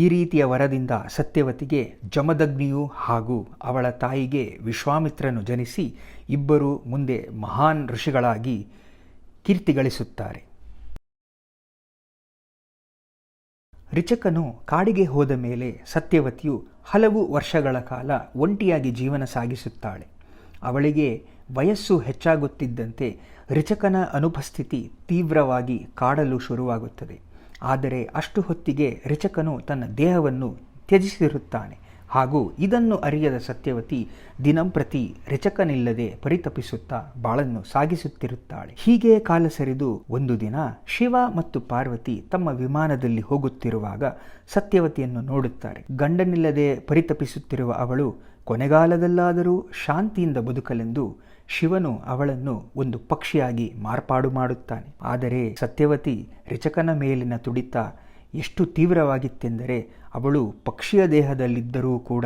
ಈ ರೀತಿಯ ವರದಿಂದ ಸತ್ಯವತಿಗೆ ಜಮದಗ್ನಿಯು ಹಾಗೂ ಅವಳ ತಾಯಿಗೆ ವಿಶ್ವಾಮಿತ್ರನು ಜನಿಸಿ ಇಬ್ಬರು ಮುಂದೆ ಮಹಾನ್ ಋಷಿಗಳಾಗಿ ಕೀರ್ತಿಗಳಿಸುತ್ತಾರೆ. ರಿಚಕನು ಕಾಡಿಗೆ ಹೋದ ಮೇಲೆ ಸತ್ಯವತಿಯು ಹಲವು ವರ್ಷಗಳ ಕಾಲ ಒಂಟಿಯಾಗಿ ಜೀವನ ಸಾಗಿಸುತ್ತಾಳೆ. ಅವಳಿಗೆ ವಯಸ್ಸು ಹೆಚ್ಚಾಗುತ್ತಿದ್ದಂತೆ ರಿಚಕನ ಅನುಪಸ್ಥಿತಿ ತೀವ್ರವಾಗಿ ಕಾಡಲು ಶುರುವಾಗುತ್ತದೆ. ಆದರೆ ಅಷ್ಟು ಹೊತ್ತಿಗೆ ರಿಚಕನು ತನ್ನ ದೇಹವನ್ನು ತ್ಯಜಿಸಿರುತ್ತಾನೆ. ಹಾಗೂ ಇದನ್ನು ಅರಿಯದ ಸತ್ಯವತಿ ದಿನಂಪ್ರತಿ ರಿಚಕನಿಲ್ಲದೆ ಪರಿತಪಿಸುತ್ತಾ ಬಾಳನ್ನು ಸಾಗಿಸುತ್ತಿರುತ್ತಾಳೆ. ಹೀಗೆ ಕಾಲ ಸರಿದು ಒಂದು ದಿನ ಶಿವ ಮತ್ತು ಪಾರ್ವತಿ ತಮ್ಮ ವಿಮಾನದಲ್ಲಿ ಹೋಗುತ್ತಿರುವಾಗ ಸತ್ಯವತಿಯನ್ನು ನೋಡುತ್ತಾರೆ. ಗಂಡನಿಲ್ಲದೆ ಪರಿತಪಿಸುತ್ತಿರುವ ಅವಳು ಕೊನೆಗಾಲದಲ್ಲಾದರೂ ಶಾಂತಿಯಿಂದ ಬದುಕಲೆಂದು ಶಿವನು ಅವಳನ್ನು ಒಂದು ಪಕ್ಷಿಯಾಗಿ ಮಾರ್ಪಾಡು ಮಾಡುತ್ತಾನೆ. ಆದರೆ ಸತ್ಯವತಿ ರಿಚಕನ ಮೇಲಿನ ತುಡಿತ ಎಷ್ಟು ತೀವ್ರವಾಗಿತ್ತೆಂದರೆ ಅವಳು ಪಕ್ಷಿಯ ದೇಹದಲ್ಲಿದ್ದರೂ ಕೂಡ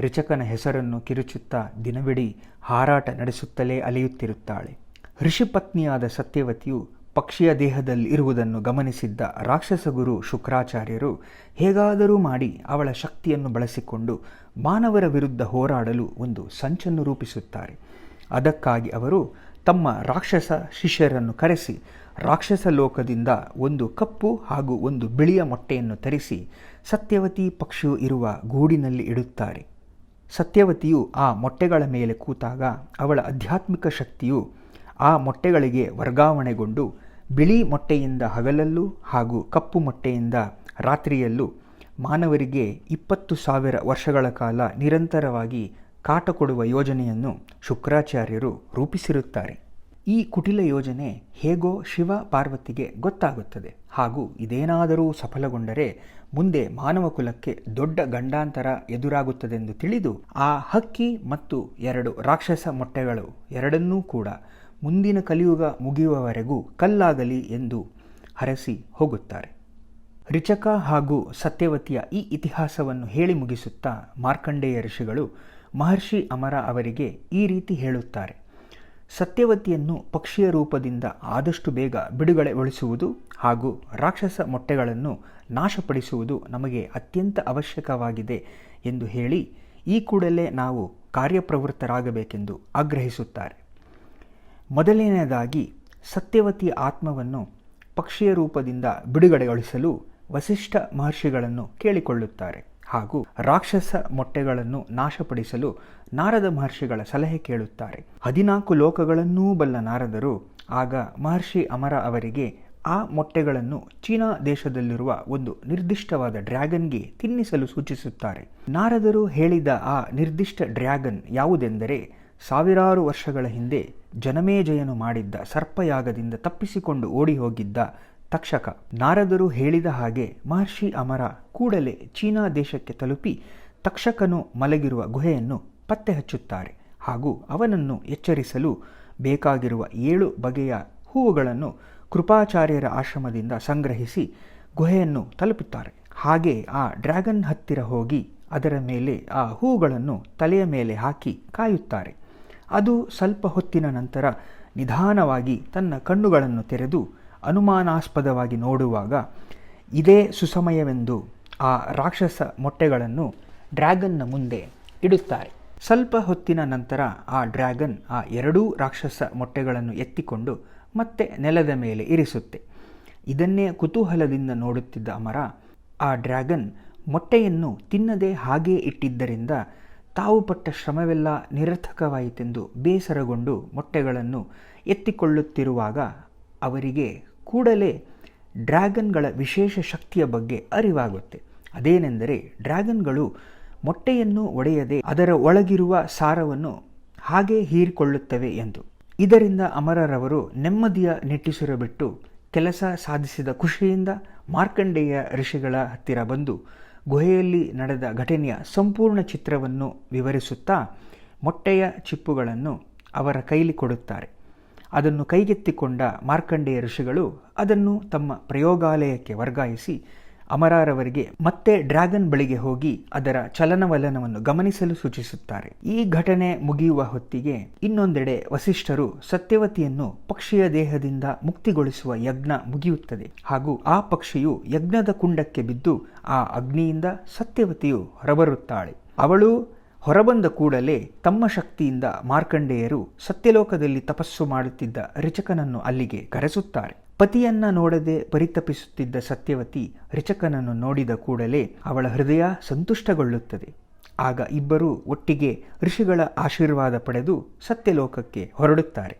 ರಿಚಕನ ಹೆಸರನ್ನು ಕಿರುಚುತ್ತಾ ದಿನವಿಡೀ ಹಾರಾಟ ನಡೆಸುತ್ತಲೇ ಅಲೆಯುತ್ತಿರುತ್ತಾಳೆ. ಋಷಿಪತ್ನಿಯಾದ ಸತ್ಯವತಿಯು ಪಕ್ಷಿಯ ದೇಹದಲ್ಲಿ ಇರುವುದನ್ನು ಗಮನಿಸಿದ್ದ ರಾಕ್ಷಸ ಗುರು ಶುಕ್ರಾಚಾರ್ಯರು ಹೇಗಾದರೂ ಮಾಡಿ ಅವಳ ಶಕ್ತಿಯನ್ನು ಬಳಸಿಕೊಂಡು ಮಾನವರ ವಿರುದ್ಧ ಹೋರಾಡಲು ಒಂದು ಸಂಚನ್ನು ರೂಪಿಸುತ್ತಾರೆ. ಅದಕ್ಕಾಗಿ ಅವರು ತಮ್ಮ ರಾಕ್ಷಸ ಶಿಷ್ಯರನ್ನು ಕರೆಸಿ, ರಾಕ್ಷಸ ಲೋಕದಿಂದ ಒಂದು ಕಪ್ಪು ಹಾಗೂ ಒಂದು ಬಿಳಿಯ ಮೊಟ್ಟೆಯನ್ನು ತರಿಸಿ ಸತ್ಯವತಿ ಪಕ್ಷಿಯು ಇರುವ ಗೂಡಿನಲ್ಲಿ ಇಡುತ್ತಾರೆ. ಸತ್ಯವತಿಯು ಆ ಮೊಟ್ಟೆಗಳ ಮೇಲೆ ಕೂತಾಗ ಅವಳ ಆಧ್ಯಾತ್ಮಿಕ ಶಕ್ತಿಯು ಆ ಮೊಟ್ಟೆಗಳಿಗೆ ವರ್ಗಾವಣೆಗೊಂಡು ಬಿಳಿ ಮೊಟ್ಟೆಯಿಂದ ಹಗಲಲ್ಲೂ ಹಾಗೂ ಕಪ್ಪು ಮೊಟ್ಟೆಯಿಂದ ರಾತ್ರಿಯಲ್ಲೂ ಮಾನವರಿಗೆ ಇಪ್ಪತ್ತು ಸಾವಿರ ವರ್ಷಗಳ ಕಾಲ ನಿರಂತರವಾಗಿ ಕಾಟ ಕೊಡುವ ಯೋಜನೆಯನ್ನು ಶುಕ್ರಾಚಾರ್ಯರು ರೂಪಿಸಿರುತ್ತಾರೆ. ಈ ಕುಟಿಲ ಯೋಜನೆ ಹೇಗೋ ಶಿವ ಪಾರ್ವತಿಗೆ ಗೊತ್ತಾಗುತ್ತದೆ. ಹಾಗೂ ಇದೇನಾದರೂ ಸಫಲಗೊಂಡರೆ ಮುಂದೆ ಮಾನವ ಕುಲಕ್ಕೆ ದೊಡ್ಡ ಗಂಡಾಂತರ ಎದುರಾಗುತ್ತದೆಂದು ತಿಳಿದು ಆ ಹಕ್ಕಿ ಮತ್ತು ಎರಡು ರಾಕ್ಷಸ ಮೊಟ್ಟೆಗಳು ಎರಡನ್ನೂ ಕೂಡ ಮುಂದಿನ ಕಲಿಯುಗ ಮುಗಿಯುವವರೆಗೂ ಕಲ್ಲಾಗಲಿ ಎಂದು ಹರಸಿ ಹೋಗುತ್ತಾರೆ. ರಿಚಕ ಹಾಗೂ ಸತ್ಯವತಿಯ ಈ ಇತಿಹಾಸವನ್ನು ಹೇಳಿ ಮುಗಿಸುತ್ತಾ ಮಾರ್ಕಂಡೇಯ ಋಷಿಗಳು ಮಹರ್ಷಿ ಅಮರ ಅವರಿಗೆ ಈ ರೀತಿ ಹೇಳುತ್ತಾರೆ. ಸತ್ಯವತಿಯನ್ನು ಪಕ್ಷಿಯ ರೂಪದಿಂದ ಆದಷ್ಟು ಬೇಗ ಬಿಡುಗಡೆಗೊಳಿಸುವುದು ಹಾಗೂ ರಾಕ್ಷಸ ಮೊಟ್ಟೆಗಳನ್ನು ನಾಶಪಡಿಸುವುದು ನಮಗೆ ಅತ್ಯಂತ ಅವಶ್ಯಕವಾಗಿದೆ ಎಂದು ಹೇಳಿ ಈ ಕೂಡಲೇ ನಾವು ಕಾರ್ಯಪ್ರವೃತ್ತರಾಗಬೇಕೆಂದು ಆಗ್ರಹಿಸುತ್ತಾರೆ. ಮೊದಲನೆಯದಾಗಿ ಸತ್ಯವತಿಯ ಆತ್ಮವನ್ನು ಪಕ್ಷಿಯ ರೂಪದಿಂದ ಬಿಡುಗಡೆಗೊಳಿಸಲು ವಸಿಷ್ಠ ಮಹರ್ಷಿಗಳನ್ನು ಕೇಳಿಕೊಳ್ಳುತ್ತಾರೆ. ಹಾಗೂ ರಾಕ್ಷಸ ಮೊಟ್ಟೆಗಳನ್ನು ನಾಶಪಡಿಸಲು ನಾರದ ಮಹರ್ಷಿಗಳ ಸಲಹೆ ಕೇಳುತ್ತಾರೆ. ಹದಿನಾಲ್ಕು ಲೋಕಗಳನ್ನೂ ಬಲ್ಲ ನಾರದರು, ಆಗ ಮಹರ್ಷಿ ಅಮರ ಅವರಿಗೆ ಆ ಮೊಟ್ಟೆಗಳನ್ನು ಚೀನಾ ದೇಶದಲ್ಲಿರುವ ಒಂದು ನಿರ್ದಿಷ್ಟವಾದ ಡ್ರ್ಯಾಗನ್ಗೆ ತಿನ್ನಿಸಲು ಸೂಚಿಸುತ್ತಾರೆ. ನಾರದರು ಹೇಳಿದ ಆ ನಿರ್ದಿಷ್ಟ ಡ್ರ್ಯಾಗನ್ ಯಾವುದೆಂದರೆ, ಸಾವಿರಾರು ವರ್ಷಗಳ ಹಿಂದೆ ಜನಮೇಜಯನು ಮಾಡಿದ್ದ ಸರ್ಪಯಾಗದಿಂದ ತಪ್ಪಿಸಿಕೊಂಡು ಓಡಿ ಹೋಗಿದ್ದ ತಕ್ಷಕ. ನಾರದರು ಹೇಳಿದ ಹಾಗೆ ಮಹರ್ಷಿ ಅಮರ ಕೂಡಲೇ ಚೀನಾ ದೇಶಕ್ಕೆ ತಲುಪಿ ತಕ್ಷಕನು ಮಲಗಿರುವ ಗುಹೆಯನ್ನು ಪತ್ತೆ ಹಚ್ಚುತ್ತಾರೆ ಹಾಗೂ ಅವನನ್ನು ಎಚ್ಚರಿಸಲು ಬೇಕಾಗಿರುವ ಏಳು ಬಗೆಯ ಹೂವುಗಳನ್ನು ಕೃಪಾಚಾರ್ಯರ ಆಶ್ರಮದಿಂದ ಸಂಗ್ರಹಿಸಿ ಗುಹೆಯನ್ನು ತಲುಪುತ್ತಾರೆ. ಹಾಗೆ ಆ ಡ್ರ್ಯಾಗನ್ ಹತ್ತಿರ ಹೋಗಿ ಅದರ ಮೇಲೆ ಆ ಹೂಗಳನ್ನು ತಲೆಯ ಮೇಲೆ ಹಾಕಿ ಕಾಯುತ್ತಾರೆ. ಅದು ಸ್ವಲ್ಪ ಹೊತ್ತಿನ ನಂತರ ನಿಧಾನವಾಗಿ ತನ್ನ ಕಣ್ಣುಗಳನ್ನು ತೆರೆದು ಅನುಮಾನಾಸ್ಪದವಾಗಿ ನೋಡುವಾಗ ಇದೇ ಸುಸಮಯವೆಂದು ಆ ರಾಕ್ಷಸ ಮೊಟ್ಟೆಗಳನ್ನು ಡ್ರ್ಯಾಗನ್ನ ಮುಂದೆ ಇಡುತ್ತಾರೆ. ಸ್ವಲ್ಪ ಹೊತ್ತಿನ ನಂತರ ಆ ಡ್ರ್ಯಾಗನ್ ಆ ಎರಡೂ ರಾಕ್ಷಸ ಮೊಟ್ಟೆಗಳನ್ನು ಎತ್ತಿಕೊಂಡು ಮತ್ತೆ ನೆಲದ ಮೇಲೆ ಇರಿಸುತ್ತೆ. ಇದನ್ನೇ ಕುತೂಹಲದಿಂದ ನೋಡುತ್ತಿದ್ದ ಅಮರ ಆ ಡ್ರ್ಯಾಗನ್ ಮೊಟ್ಟೆಯನ್ನು ತಿನ್ನದೆ ಹಾಗೇ ಇಟ್ಟಿದ್ದರಿಂದ ತಾವು ಪಟ್ಟ ಶ್ರಮವೆಲ್ಲ ನಿರರ್ಥಕವಾಯಿತೆಂದು ಬೇಸರಗೊಂಡು ಮೊಟ್ಟೆಗಳನ್ನು ಎತ್ತಿಕೊಳ್ಳುತ್ತಿರುವಾಗ ಅವರಿಗೆ ಕೂಡಲೇ ಡ್ರ್ಯಾಗನ್ಗಳ ವಿಶೇಷ ಶಕ್ತಿಯ ಬಗ್ಗೆ ಅರಿವಾಗುತ್ತೆ. ಅದೇನೆಂದರೆ ಡ್ರ್ಯಾಗನ್ಗಳು ಮೊಟ್ಟೆಯನ್ನು ಒಡೆಯದೆ ಅದರ ಒಳಗಿರುವ ಸಾರವನ್ನು ಹಾಗೆ ಹೀರಿಕೊಳ್ಳುತ್ತವೆ ಎಂದು. ಇದರಿಂದ ಅಮರರವರು ನೆಮ್ಮದಿಯ ನಿಟ್ಟುಸಿರು ಬಿಟ್ಟು ಕೆಲಸ ಸಾಧಿಸಿದ ಖುಷಿಯಿಂದ ಮಾರ್ಕಂಡೇಯ ಋಷಿಗಳ ಹತ್ತಿರ ಬಂದು ಗುಹೆಯಲ್ಲಿ ನಡೆದ ಘಟನೆಯ ಸಂಪೂರ್ಣ ಚಿತ್ರವನ್ನು ವಿವರಿಸುತ್ತಾ ಮೊಟ್ಟೆಯ ಚಿಪ್ಪುಗಳನ್ನು ಅವರ ಕೈಲಿ ಕೊಡುತ್ತಾರೆ. ಅದನ್ನು ಕೈಗೆತ್ತಿಕೊಂಡ ಮಾರ್ಕಂಡೇಯ ಋಷಿಗಳು ಅದನ್ನು ತಮ್ಮ ಪ್ರಯೋಗಾಲಯಕ್ಕೆ ವರ್ಗಾಯಿಸಿ ಅಮರಾರವರಿಗೆ ಮತ್ತೆ ಡ್ರ್ಯಾಗನ್ ಬಳಿಗೆ ಹೋಗಿ ಅದರ ಚಲನವಲನವನ್ನು ಗಮನಿಸಲು ಸೂಚಿಸುತ್ತಾರೆ. ಈ ಘಟನೆ ಮುಗಿಯುವ ಹೊತ್ತಿಗೆ ಇನ್ನೊಂದೆಡೆ ವಸಿಷ್ಠರು ಸತ್ಯವತಿಯನ್ನು ಪಕ್ಷಿಯ ದೇಹದಿಂದ ಮುಕ್ತಿಗೊಳಿಸುವ ಯಜ್ಞ ಮುಗಿಯುತ್ತದೆ. ಹಾಗೂ ಆ ಪಕ್ಷಿಯು ಯಜ್ಞದ ಕುಂಡಕ್ಕೆ ಬಿದ್ದು ಆ ಅಗ್ನಿಯಿಂದ ಸತ್ಯವತಿಯು ಹೊರಬರುತ್ತಾಳೆ. ಅವಳು ಹೊರಬಂದ ಕೂಡಲೇ ತಮ್ಮ ಶಕ್ತಿಯಿಂದ ಮಾರ್ಕಂಡೇಯರು ಸತ್ಯಲೋಕದಲ್ಲಿ ತಪಸ್ಸು ಮಾಡುತ್ತಿದ್ದ ರಿಚಕನನ್ನು ಅಲ್ಲಿಗೆ ಕರೆಸುತ್ತಾರೆ. ಪತಿಯನ್ನ ನೋಡದೆ ಪರಿತಪಿಸುತ್ತಿದ್ದ ಸತ್ಯವತಿ ರಿಚಕನನ್ನು ನೋಡಿದ ಕೂಡಲೇ ಅವಳ ಹೃದಯ ಸಂತುಷ್ಟಗೊಳ್ಳುತ್ತದೆ. ಆಗ ಇಬ್ಬರೂ ಒಟ್ಟಿಗೆ ಋಷಿಗಳ ಆಶೀರ್ವಾದ ಪಡೆದು ಸತ್ಯಲೋಕಕ್ಕೆ ಹೊರಡುತ್ತಾರೆ.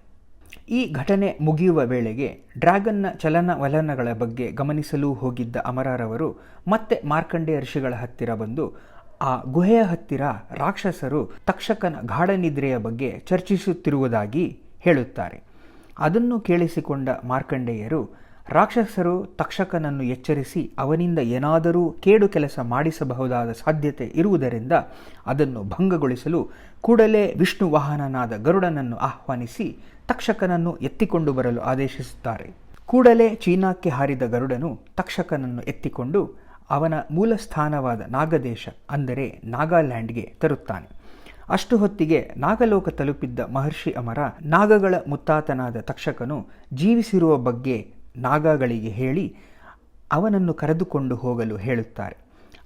ಈ ಘಟನೆ ಮುಗಿಯುವ ವೇಳೆಗೆ ಡ್ರ್ಯಾಗನ್ನ ಚಲನವಲನಗಳ ಬಗ್ಗೆ ಗಮನಿಸಲು ಹೋಗಿದ್ದ ಅಮರಾರವರು ಮತ್ತೆ ಮಾರ್ಕಂಡೇಯ ಋಷಿಗಳ ಹತ್ತಿರ ಬಂದು ಆ ಗುಹೆಯ ಹತ್ತಿರ ರಾಕ್ಷಸರು ತಕ್ಷಕನ ಗಾಢನಿದ್ರೆಯ ಬಗ್ಗೆ ಚರ್ಚಿಸುತ್ತಿರುವುದಾಗಿ ಹೇಳುತ್ತಾರೆ. ಅದನ್ನು ಕೇಳಿಸಿಕೊಂಡ ಮಾರ್ಕಂಡೇಯರು, ರಾಕ್ಷಸರು ತಕ್ಷಕನನ್ನು ಎಚ್ಚರಿಸಿ ಅವನಿಂದ ಏನಾದರೂ ಕೇಡು ಕೆಲಸ ಮಾಡಿಸಬಹುದಾದ ಸಾಧ್ಯತೆ ಇರುವುದರಿಂದ ಅದನ್ನು ಭಂಗಗೊಳಿಸಲು ಕೂಡಲೇ ವಿಷ್ಣು ವಾಹನನಾದ ಗರುಡನನ್ನು ಆಹ್ವಾನಿಸಿ ತಕ್ಷಕನನ್ನು ಎತ್ತಿಕೊಂಡು ಬರಲು ಆದೇಶಿಸುತ್ತಾರೆ. ಕೂಡಲೇ ಚೀನಾಕ್ಕೆ ಹಾರಿದ ಗರುಡನು ತಕ್ಷಕನನ್ನು ಎತ್ತಿಕೊಂಡು ಅವನ ಮೂಲ ಸ್ಥಾನವಾದ ನಾಗದೇಶ ಅಂದರೆ ನಾಗಾಲ್ಯಾಂಡ್ಗೆ ತರುತ್ತಾನೆ. ಅಷ್ಟು ಹೊತ್ತಿಗೆ ನಾಗಲೋಕ ತಲುಪಿದ್ದ ಮಹರ್ಷಿ ಅಮರ ನಾಗಗಳ ಮುತ್ತಾತನಾದ ತಕ್ಷಕನು ಜೀವಿಸಿರುವ ಬಗ್ಗೆ ನಾಗಗಳಿಗೆ ಹೇಳಿ ಅವನನ್ನು ಕರೆದುಕೊಂಡು ಹೋಗಲು ಹೇಳುತ್ತಾರೆ.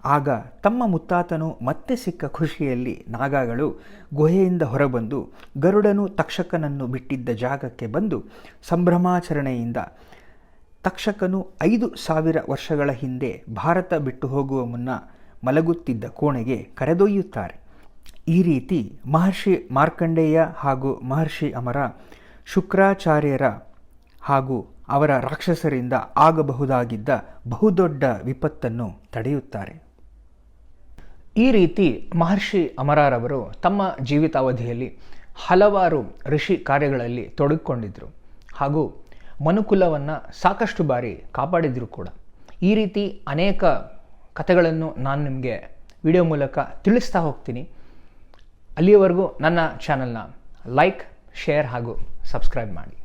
ಆಗ ತಮ್ಮ ಮುತ್ತಾತನು ಮತ್ತೆ ಸಿಕ್ಕ ಖುಷಿಯಲ್ಲಿ ನಾಗಗಳು ಗುಹೆಯಿಂದ ಹೊರಬಂದು ಗರುಡನು ತಕ್ಷಕನನ್ನು ಬಿಟ್ಟಿದ್ದ ಜಾಗಕ್ಕೆ ಬಂದು ಸಂಭ್ರಮಾಚರಣೆಯಿಂದ ತಕ್ಷಕನು ಐದು ಸಾವಿರ ವರ್ಷಗಳ ಹಿಂದೆ ಭಾರತ ಬಿಟ್ಟು ಹೋಗುವ ಮುನ್ನ ಮಲಗುತ್ತಿದ್ದ ಕೋಣೆಗೆ ಕರೆದೊಯ್ಯುತ್ತಾರೆ. ಈ ರೀತಿ ಮಹರ್ಷಿ ಮಾರ್ಕಂಡೇಯ ಹಾಗೂ ಮಹರ್ಷಿ ಅಮರ ಶುಕ್ರಾಚಾರ್ಯರ ಹಾಗೂ ಅವರ ರಾಕ್ಷಸರಿಂದ ಆಗಬಹುದಾಗಿದ್ದ ಬಹುದೊಡ್ಡ ವಿಪತ್ತನ್ನು ತಡೆಯುತ್ತಾರೆ. ಈ ರೀತಿ ಮಹರ್ಷಿ ಅಮರಾರವರು ತಮ್ಮ ಜೀವಿತಾವಧಿಯಲ್ಲಿ ಹಲವಾರು ಋಷಿ ಕಾರ್ಯಗಳಲ್ಲಿ ತೊಡಗಿಕೊಂಡಿದ್ದರು ಹಾಗೂ ಮನುಕುಲವನ್ನು ಸಾಕಷ್ಟು ಬಾರಿ ಕಾಪಾಡಿದ್ರು ಕೂಡ. ಈ ರೀತಿ ಅನೇಕ ಕಥೆಗಳನ್ನು ನಾನು ನಿಮಗೆ ವಿಡಿಯೋ ಮೂಲಕ ತಿಳಿಸ್ತಾ ಹೋಗ್ತೀನಿ. ಅಲ್ಲಿಯವರೆಗೂ ನನ್ನ ಚಾನಲ್ನ ಲೈಕ್ ಶೇರ್ ಹಾಗೂ ಸಬ್ಸ್ಕ್ರೈಬ್ ಮಾಡಿ.